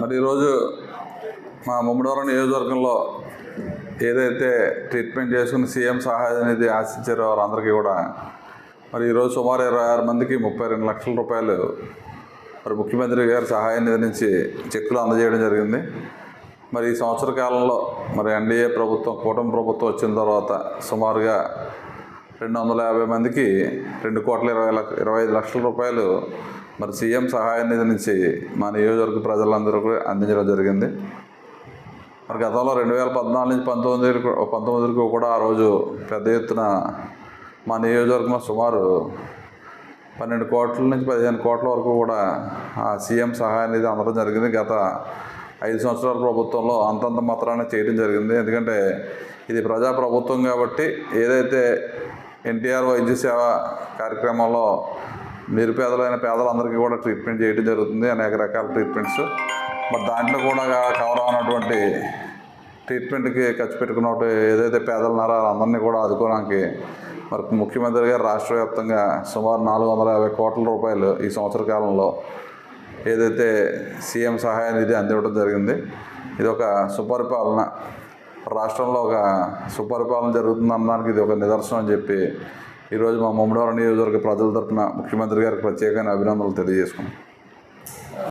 మరి ఈరోజు మా ముమ్మడివరం నియోజకవర్గంలో ఏదైతే ట్రీట్మెంట్ చేసుకుని సీఎం సహాయ అనేది ఆశించారో వారందరికీ కూడా మరి ఈరోజు సుమారు ఇరవై ఆరు మందికి ముప్పై రెండు లక్షల రూపాయలు మరి ముఖ్యమంత్రి గారి సహాయ నిధి నుంచి చెక్కులు అందజేయడం జరిగింది. మరి ఈ సంవత్సర కాలంలో మరి ఎన్డీఏ ప్రభుత్వం కూటమి ప్రభుత్వం వచ్చిన తర్వాత సుమారుగా రెండు వందల యాభై మందికి రెండు కోట్ల ఇరవై లక్ష ఇరవై ఐదు లక్షల రూపాయలు మరి సీఎం సహాయ నిధి నుంచి మా నియోజకవర్గ ప్రజలందరికీ అందించడం జరిగింది. మరి గతంలో రెండు వేల పద్నాలుగు నుంచి పంతొమ్మిది వరకు- పంతొమ్మిది వరకు కూడా ఆ రోజు పెద్ద ఎత్తున మా నియోజకవర్గంలో సుమారు పన్నెండు కోట్ల నుంచి పదిహేను కోట్ల వరకు కూడా ఆ సీఎం సహాయ నిధి అందడం జరిగింది. గత ఐదు సంవత్సరాల ప్రభుత్వంలో అంతంత మాత్రాన్ని చేయడం జరిగింది. ఎందుకంటే ఇది ప్రజా ప్రభుత్వం కాబట్టి ఏదైతే ఎన్టీఆర్ వైద్య సేవ కార్యక్రమంలో నిరుపేదలైన పేదలందరికీ కూడా ట్రీట్మెంట్ చేయడం జరుగుతుంది అనేక రకాల ట్రీట్మెంట్స్. మరి దాంట్లో కూడా కవర్ అయినటువంటి ట్రీట్మెంట్కి ఖర్చు పెట్టుకున్నట్టు ఏదైతే పేదలు ఉన్నారో అందరినీ కూడా ఆదుకోవడానికి మరి ముఖ్యమంత్రి గారు రాష్ట్ర వ్యాప్తంగా సుమారు నాలుగు వందల యాభై కోట్ల రూపాయలు ఈ సంవత్సర కాలంలో ఏదైతే సీఎం సహాయ నిధి అందివ్వడం జరిగింది. ఇది ఒక సుపరిపాలన. రాష్ట్రంలో ఒక సుపరిపాలన జరుగుతుంది అనడానికి ఇది ఒక నిదర్శనం అని చెప్పి ఈరోజు మా ముమ్మడివరం నియోజకవర్గ ప్రజల తరపున ముఖ్యమంత్రి గారికి ప్రత్యేకమైన అభినందనలు తెలియజేసుకున్నాం